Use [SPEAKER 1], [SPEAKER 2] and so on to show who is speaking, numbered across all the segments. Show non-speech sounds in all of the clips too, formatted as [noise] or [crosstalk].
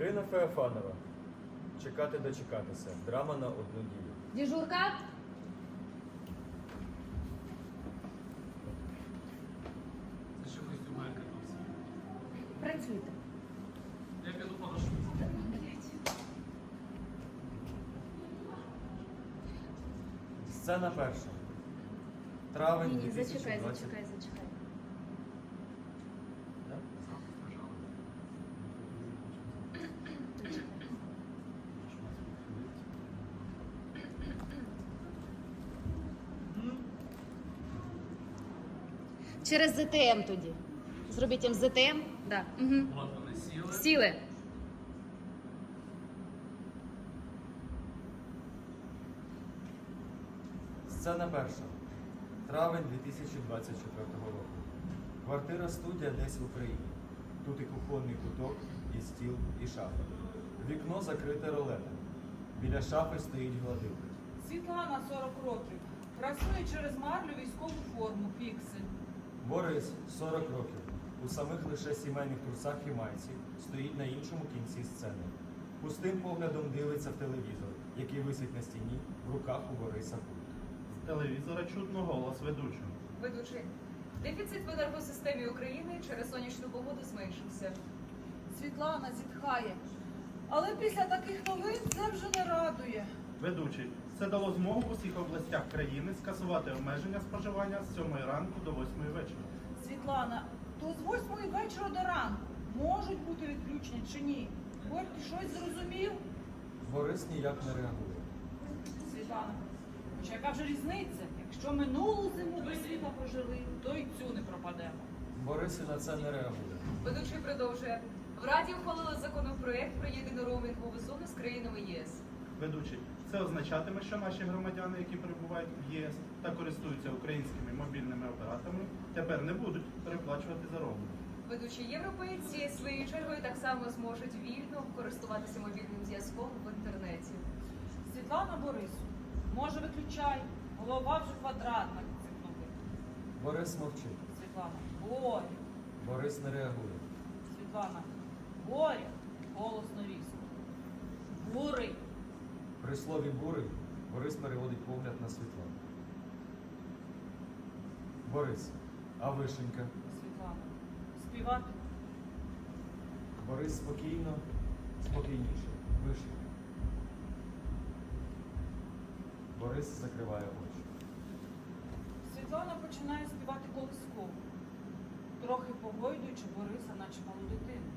[SPEAKER 1] Ірина Феофанова. Чекати дочекатися. Драма на одну дію.
[SPEAKER 2] Дежурка?
[SPEAKER 3] Це ще костюм Елька носить.
[SPEAKER 2] Працюйте.
[SPEAKER 3] Я піду подошу.
[SPEAKER 1] Сцена перша. Травень
[SPEAKER 2] Ні, ні,
[SPEAKER 1] 2020.
[SPEAKER 2] зачекай, зачекай, зачекай.
[SPEAKER 1] Да?
[SPEAKER 2] Через ЗТМ тоді. Зробіть їм ЗТМ. Да. Угу.
[SPEAKER 3] От вони сіли.
[SPEAKER 2] Сіли.
[SPEAKER 1] Сцена перша. Травень 2024 року. Квартира студія десь в Україні. Тут і кухонний куток, і стіл, і шафа. Вікно закрите ролетом. Біля шафи стоїть гладильник.
[SPEAKER 4] Світлана 40 років. Працює через марлю військову форму Піксель.
[SPEAKER 1] Борис 40 років. У самих лише сімейних трусах і майці стоїть на іншому кінці сцени. Пустим поглядом дивиться в телевізор, який висить на стіні, в руках у Бориса пульт.
[SPEAKER 5] З телевізора чутно голос ведучого.
[SPEAKER 6] Ведучий. Дефіцит в енергосистемі України через сонячну погоду зменшився.
[SPEAKER 4] Світлана зітхає. Але після таких новин це вже не радує.
[SPEAKER 5] Ведучий. Це дало змогу в усіх областях країни скасувати обмеження споживання з 7 ранку до 8 вечора.
[SPEAKER 4] Світлана, то з 8 вечора до ранку можуть бути відключення чи ні? Борь, ти щось зрозумів?
[SPEAKER 1] Борис ніяк не реагує.
[SPEAKER 4] Світлана, хоча яка вже різниця? Якщо минулу зиму без світла прожили, то й цю не пропадемо.
[SPEAKER 1] Борис і на це не реагує.
[SPEAKER 6] Ведучий продовжує. В Раді ухвалили законопроект про єдину роумінгову зону з країнами ЄС.
[SPEAKER 5] Ведучий. Це означатиме, що наші громадяни, які перебувають в ЄС та користуються українськими мобільними операторами, тепер не будуть переплачувати за роумінг.
[SPEAKER 6] Ведучі європейці своєю чергою так само зможуть вільно користуватися мобільним зв'язком в інтернеті.
[SPEAKER 4] Світлана Борису, може виключай, голова вже квадратна від цих новин.
[SPEAKER 1] Борис мовчить.
[SPEAKER 4] Світлана, Боря,
[SPEAKER 1] Борис не реагує.
[SPEAKER 4] Світлана, Боря, голосно різко. Бурий,
[SPEAKER 1] При слові бурий Борис переводить погляд на Світлану. Борис, а вишенька?
[SPEAKER 4] Світлана, співати.
[SPEAKER 1] Борис спокійно, спокійніше. Вишенька. Борис закриває очі.
[SPEAKER 4] Світлана починає співати колискову, трохи погойдуючи Бориса, наче малу дитину.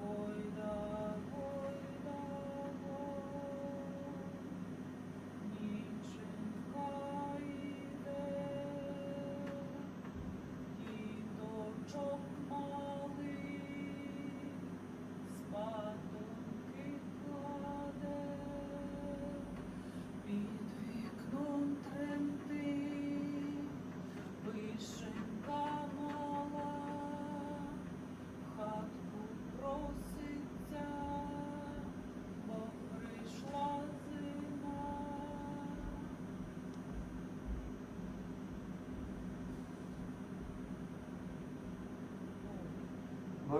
[SPEAKER 4] Гойда, гойда,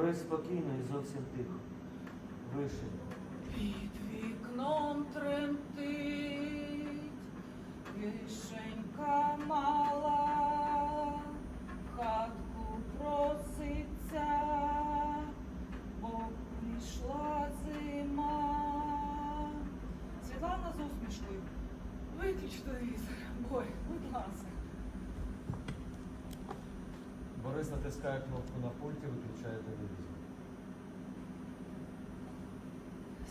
[SPEAKER 1] Борис спокійно і зовсім тихо. Вишенька.
[SPEAKER 4] Під вікном тремтить, вишенька мала, хатку проситься, бо прийшла зима. Світлана з усмішкою. Виключ телевізор, Борь, будь ласка.
[SPEAKER 1] Борис натискає кнопку на пульті, виключає телевізор.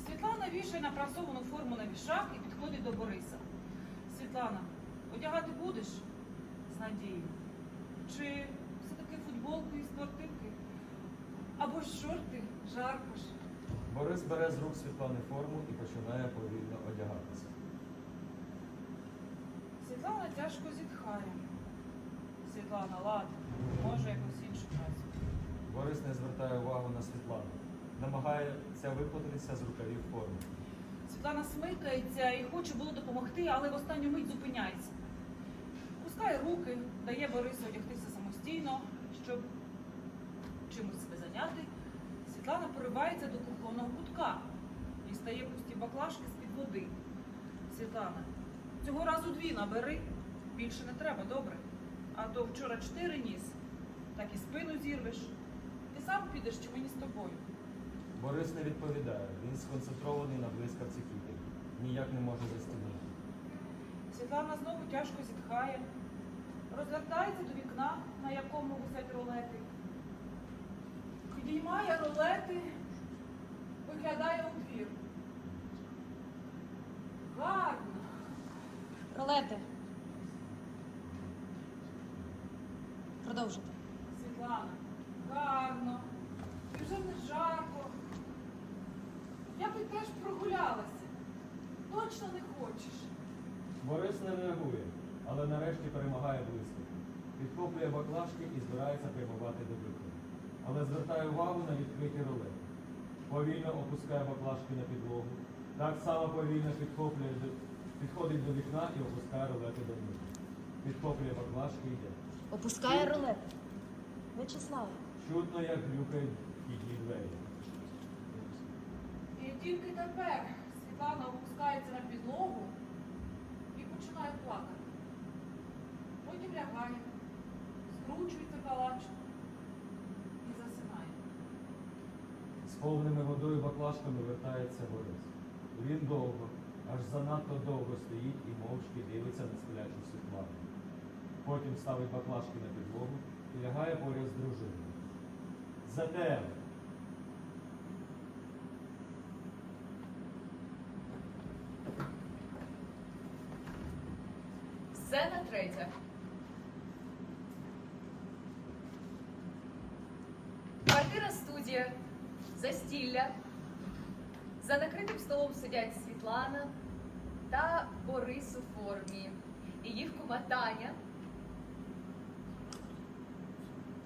[SPEAKER 4] Світлана вішає напрасовану форму на вішак і підходить до Бориса. Світлана, одягати будеш? З надією. Чи все-таки футболку і спортивки? Або ж шорти, жарко ж.
[SPEAKER 1] Борис бере з рук Світлани форму і починає повільно одягатися.
[SPEAKER 4] Світлана тяжко зітхає. Світлана, ладно, може якось іншу працю.
[SPEAKER 1] Борис не звертає увагу на Світлану. Намагається виплатитися з рукавів форми.
[SPEAKER 4] Світлана смикається і хоче було допомогти, але в останню мить зупиняється. Пускає руки, дає Борису одягтися самостійно, щоб чимось себе зайняти. Світлана Світлана поривається до кухонного кутка і стає пусті баклажки з-під води. Світлана, цього разу дві набери. Більше не треба, добре? А то вчора чотири ніс, так і спину зірвеш. Ти сам підеш чи мені з тобою?
[SPEAKER 1] Борис не відповідає. Він сконцентрований на блискавці кітель. Ніяк не може застігнути.
[SPEAKER 4] Світлана знову тяжко зітхає, розвертається до вікна, на якому висять ролети. Підіймає ролети, виглядає у двір. Гарно.
[SPEAKER 2] Ролети. Продовжуйте.
[SPEAKER 4] Світлана, гарно. І вже не жарко. Я би теж прогулялася. Точно не хочеш.
[SPEAKER 1] Борис не реагує, але нарешті перемагає блискавку. Підхоплює баклажки і збирається прямувати до брюки. Але звертає увагу на відкриті ролети. Повільно опускає баклажки на підлогу. Так само повільно підхоплює підходить до вікна і опускає ролети до нього. Підхоплює баклажки і йде.
[SPEAKER 2] Опускає ролети. Вячеслав.
[SPEAKER 1] Чутно, як грюкають вхідні двері.
[SPEAKER 4] І тільки тепер Світлана опускається на підлогу і починає плакати. Потім лягає, скручується калачком і засинає.
[SPEAKER 1] З повними водою баклажками вертається Борис. Він довго, аж занадто довго стоїть і мовчки дивиться на сплячу Світлану. Потім ставить баклажки на підлогу і лягає поряд з дружиною. Затем
[SPEAKER 6] Сцена третя. Квартира студія, застілля. За накритим столом сидять Світлана та Борис у формі. І їх кума Таня.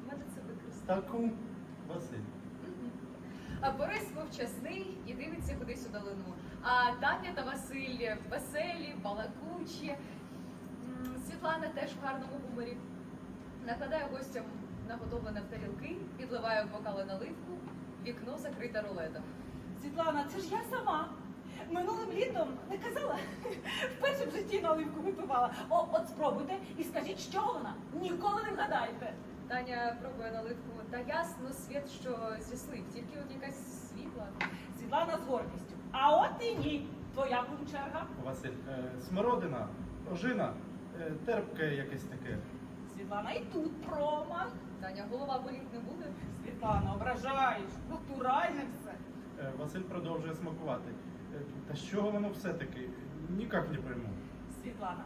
[SPEAKER 6] У мене
[SPEAKER 5] Таку Василь.
[SPEAKER 6] А Борис мовчасний і дивиться кудись у долину. А Таня та Василь веселі, балакучі. М, Світлана теж в гарному гуморі. Накладає гостям наготовлене в тарілки, підливає в бокали наливку, вікно закрите рулетом.
[SPEAKER 4] Світлана, це ж я сама. Минулим літом не казала. Вперше в житті наливку випивала. О, от спробуйте і скажіть, що вона. Ніколи не вгадаєте.
[SPEAKER 6] Таня пробує наливку, та ясно світ, що зі слив, тільки от якась світла.
[SPEAKER 4] Світлана з гордістю. А от і ні. Твоя кум черга.
[SPEAKER 5] Василь. Е, смородина, ожина, е, терпке якесь таке.
[SPEAKER 4] Світлана, і тут промах.
[SPEAKER 6] Таня, голова боліт не буде.
[SPEAKER 4] Світлана, ображаєш. Натуральне все.
[SPEAKER 5] Е, Василь продовжує смакувати. Е, Та з чого воно все-таки? Ніяк не прийму.
[SPEAKER 4] Світлана.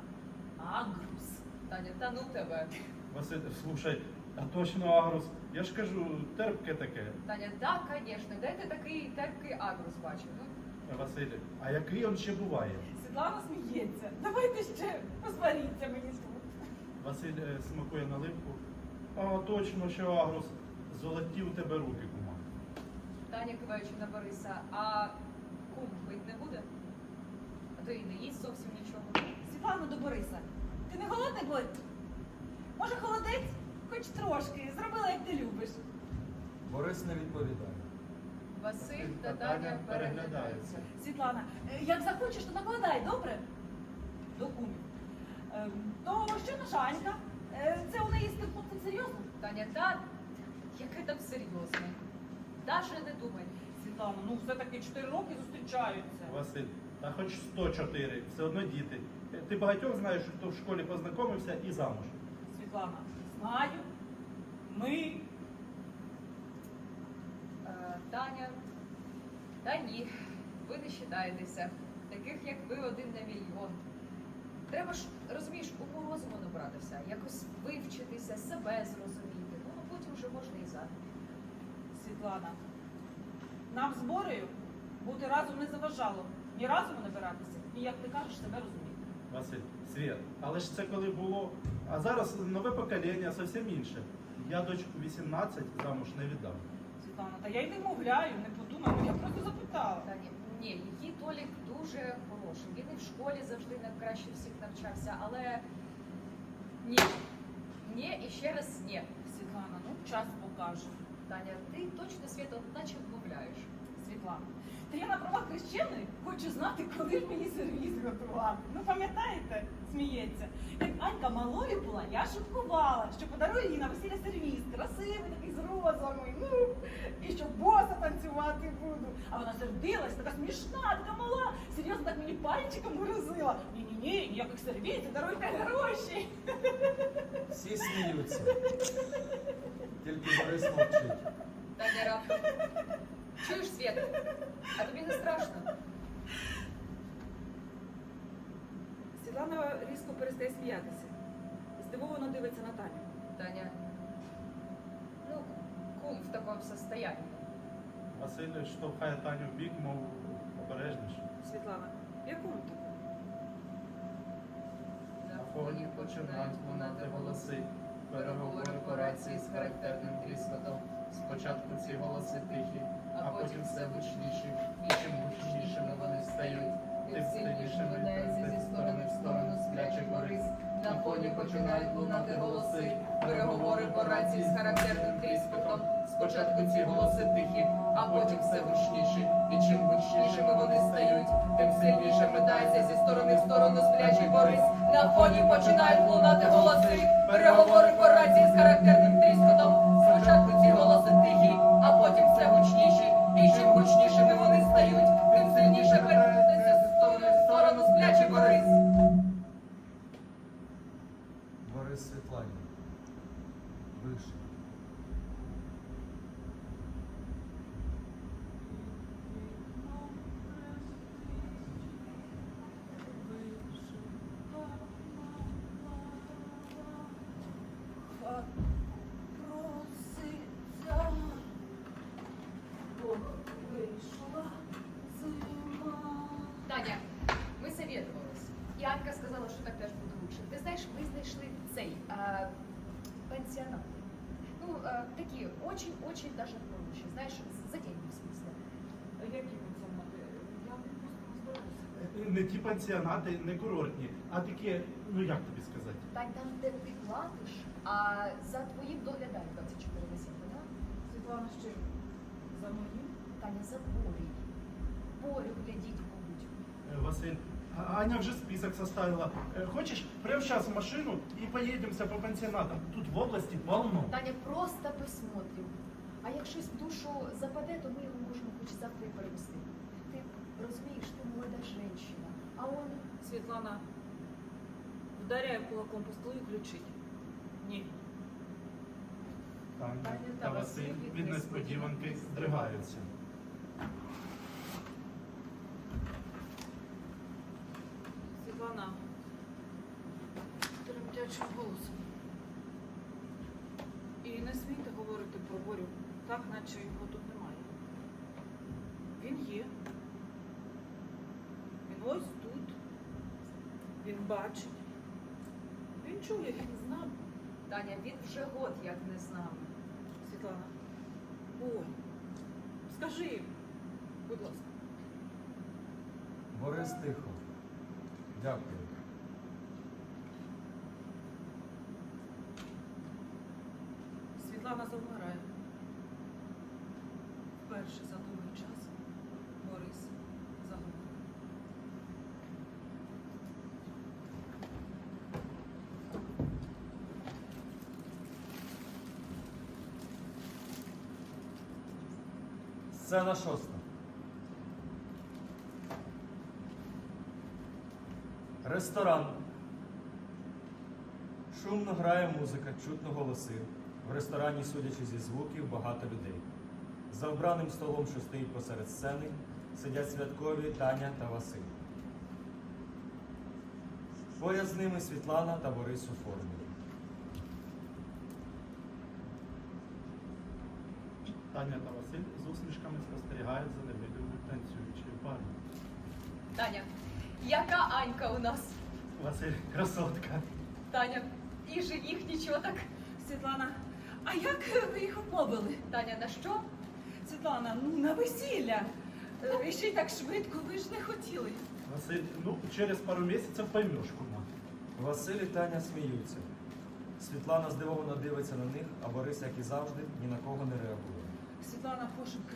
[SPEAKER 4] Агрус.
[SPEAKER 6] Таня, та ну тебе.
[SPEAKER 5] Василь, слушай, а точно агрус. Я ж кажу, терпке таке.
[SPEAKER 6] Таня, так, звісно, де ти такий терпкий агрус бачив? Ну,
[SPEAKER 5] Е, Василь, а який он ще буває?
[SPEAKER 4] Світлана сміється. Давайте ще посваріться мені тут.
[SPEAKER 5] Василь е, смакує наливку. А точно, що агрус. Золоті у тебе руки, кума.
[SPEAKER 6] Таня киваючи на Бориса, а кум пить не буде? А то і не їсть зовсім нічого.
[SPEAKER 4] Світлана до Бориса. Ти не голодний, Борь? Може, холодець? Хоч трошки. Зробила, як ти любиш.
[SPEAKER 1] Борис не відповідає.
[SPEAKER 6] Василь та Таня переглядаються.
[SPEAKER 4] Світлана, е, як захочеш, то накладай, добре? До кумів. Ем, То що наша Анька? Е, Це у неї з тим хлопцем серйозно?
[SPEAKER 6] Таня, та яке там серйозне. Даже не думай.
[SPEAKER 4] Світлана, ну все-таки 4 роки зустрічаються.
[SPEAKER 5] Василь, та хоч 104, все одно діти. Ти багатьох знаєш, хто в школі познайомився і замуж.
[SPEAKER 4] Світлана, знаю. Ми.
[SPEAKER 6] Е, Таня, та ні, ви не считаєтеся. Таких, як ви, один на мільйон. Треба ж, розумієш, уму розуму набратися, якось вивчитися, себе зрозуміти. Ну, а потім вже можна і заміж.
[SPEAKER 4] Світлана, нам з Борею бути разом не заважало. Ні разом набиратися, ні, як ти кажеш, себе розуміти.
[SPEAKER 5] Василь, Світ, але ж це коли було. А зараз нове покоління зовсім інше. Я дочку 18 замуж не віддав.
[SPEAKER 4] Світлана, та я й не мовляю, не подумаю, я просто запитала.
[SPEAKER 6] Та ні, ні, її Толік дуже хороший. Він і в школі завжди найкраще всіх навчався, але ні. Ні, і ще раз ні.
[SPEAKER 4] Світлана, ну час покаже.
[SPEAKER 6] Таня, ти точно свято наче вмовляєш.
[SPEAKER 4] Світлана. Та я на правах хрещеної хочу знати, коли ж мені сервіз готувати. Ну пам'ятаєте, сміється. Як Анька малою була, я шуткувала, що подарую їй на весілля сервіз, красивий такий з розами, ну, і що боса танцювати буду. А вона сердилась, така смішна, така мала, серйозно так мені пальчиком грозила. Ні-ні-ні, ніяких сервізів, даруйте гроші.
[SPEAKER 1] Всі сміються. Тільки Борис мовчить.
[SPEAKER 6] Раптом. Чуєш, Свята? А тобі не страшно?
[SPEAKER 4] Світлана різко перестає сміятися. Здивовано дивиться на Таню.
[SPEAKER 6] Таня. Ну, кум в такому состоянии.
[SPEAKER 5] Василь штовхає Таню в бік, мов обережніше.
[SPEAKER 4] Світлана, в якому такому?
[SPEAKER 6] На
[SPEAKER 5] фоні починають лунати голоси, переговори по рації з характерним тріскотом. Спочатку ці голоси тихі, потім все гучніші, і чим гучнішими вони стають, тим сильніше видається зі сторони в сторону сплячий Борис. На фоні починають лунати голоси, переговори по рації з характерним тріскотом. Спочатку ці голоси тихі, а потім все гучніші, і чим гучнішими вони стають, тим сильніше метається зі сторони в сторону сплячий Борис. На фоні починають лунати голоси, переговори по рації з характерним
[SPEAKER 6] Такі очень-очень даже хороші. Знаєш, за деньги в смысле.
[SPEAKER 4] Які пансіонати? Я просто не.
[SPEAKER 5] Не ті пансіонати, не курортні, а такі, ну як тобі сказати?
[SPEAKER 6] Тань, там, де ти платиш, а за твоїм доглядають 24 на 7, поняла?
[SPEAKER 4] Світлана, що за моїм?
[SPEAKER 6] Таня, за Борей. Борю глядіть будуть.
[SPEAKER 5] Э, Василь, Аня вже список составила. Э, Хочешь, прямо сейчас в машину и поедемся по пансионатам? Тут в области полно.
[SPEAKER 6] Таня, просто посмотрим. А як щось в душу западе, то ми його можемо хоч завтра і перевести. Ти розумієш, ти молода жінка, а он
[SPEAKER 4] Світлана вдаряє кулаком по столу і кричить. Ні.
[SPEAKER 5] Таня та Василь від несподіванки здригаються.
[SPEAKER 4] Світлана тремтячим голосом. І не смійте говорити про Борю, так наче його тут немає. Він є. Він ось тут. Він бачить. Він чує, він з нами.
[SPEAKER 6] Таня, він вже год як не з нами.
[SPEAKER 4] Світлана. Ой, скажи будь ласка.
[SPEAKER 1] Борис тихо. Дякую.
[SPEAKER 4] Світлана завмирає. Вперше за довгий час Борис загубив.
[SPEAKER 1] Сцена шоста. Ресторан. Шумно грає музика, чутно голоси. В ресторані, судячи зі звуків, багато людей. За вбраним столом, що стоїть посеред сцени, сидять святкові Таня та Василь. Поряд з ними Світлана та Борис у формі.
[SPEAKER 5] Таня та Василь з усмішками спостерігають за невидимою танцюючою парою.
[SPEAKER 6] Таня, яка Анька у нас?
[SPEAKER 5] Василь, красотка.
[SPEAKER 6] Таня, і жених нічого так.
[SPEAKER 4] Світлана, а як ви їх обмовили?
[SPEAKER 6] Таня, на що?
[SPEAKER 4] Світлана, ну на весілля. Е, І ще й так швидко, ви ж не хотіли.
[SPEAKER 5] Василь, ну через пару місяців поймеш, кума.
[SPEAKER 1] Василь і Таня сміються.
[SPEAKER 7] Світлана здивовано дивиться на них, а Борис, як і завжди, ні на кого не реагує.
[SPEAKER 4] Світлана пошепки.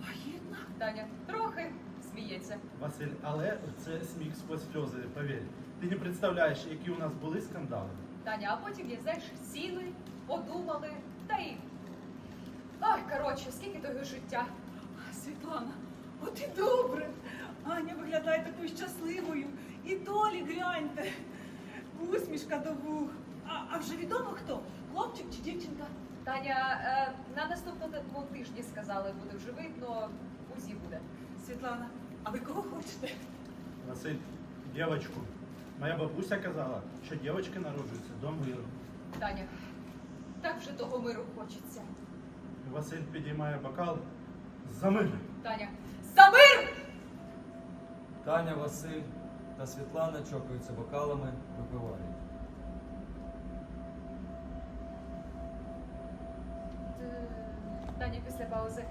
[SPEAKER 4] Вагітна?
[SPEAKER 6] Таня трохи сміється.
[SPEAKER 5] Василь, але це сміх сквозь сльози, повір. Ти не представляєш, які у нас були скандали.
[SPEAKER 6] Таня, а потім, я знаєш, сіли, подумали, та й. Ай, коротше, скільки того життя.
[SPEAKER 4] Світлана, от і добре. Аня виглядає такою щасливою. І долі гляньте. Усмішка до вух. А, а вже відомо хто? Хлопчик чи дівчинка?
[SPEAKER 6] Таня, е, на наступному тижні сказали, буде вже видно, УЗІ буде.
[SPEAKER 4] Світлана, а ви кого хочете?
[SPEAKER 5] Василь, дівчинку. Моя бабуся казала, що дівчатки народжуються до миру.
[SPEAKER 6] Таня, так вже того миру хочеться.
[SPEAKER 5] Василь підіймає бокал за мир.
[SPEAKER 6] Таня, за мир!
[SPEAKER 7] Таня, Василь та Світлана чокаються бокалами, випивають.
[SPEAKER 6] Паузи.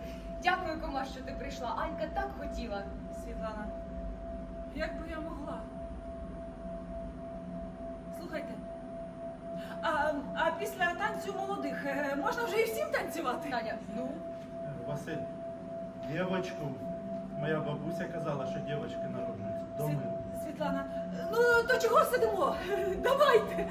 [SPEAKER 6] Дякую, Кома, що ти прийшла. Анька так хотіла.
[SPEAKER 4] Світлана, як би я могла? Слухайте. А, а після танцю молодих е, можна вже і всім танцювати?
[SPEAKER 6] Таня, ну,
[SPEAKER 5] Василь, дівчинку. Моя бабуся казала, що дівчатки народжуються
[SPEAKER 4] Світ- Світлана, ну то чого сидимо? [laughs] Давайте.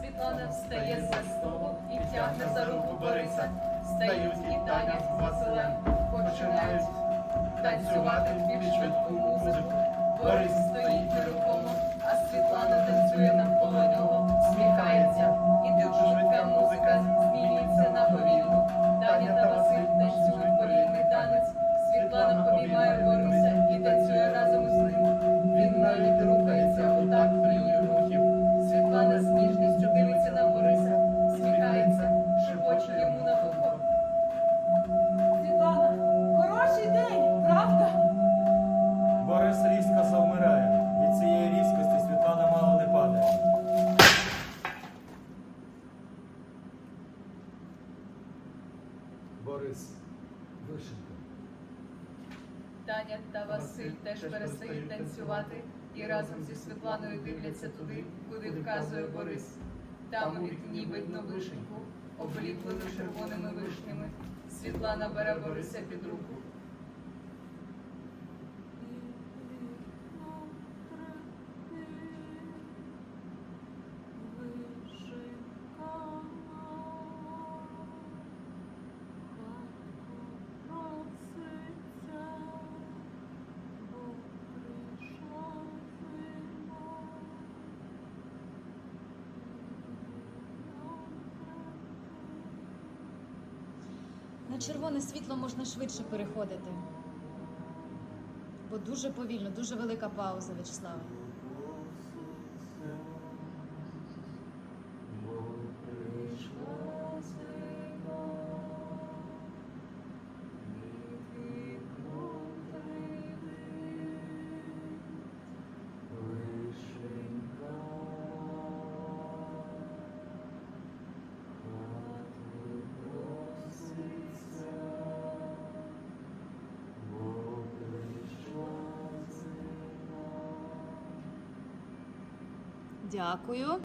[SPEAKER 6] Світлана встає за столу і тягне за руку Бориса. Стають і танять Василем починають танцювати під швидку музику. Борис Дивляться туди, куди вказує Борис. Там у вікні видно вишеньку, обліплену червоними вишнями. Світлана бере Бориса під руку.
[SPEAKER 1] Червоне світло можна швидше переходити. Бо дуже повільно, дуже велика пауза, Вячеславе. Дякую.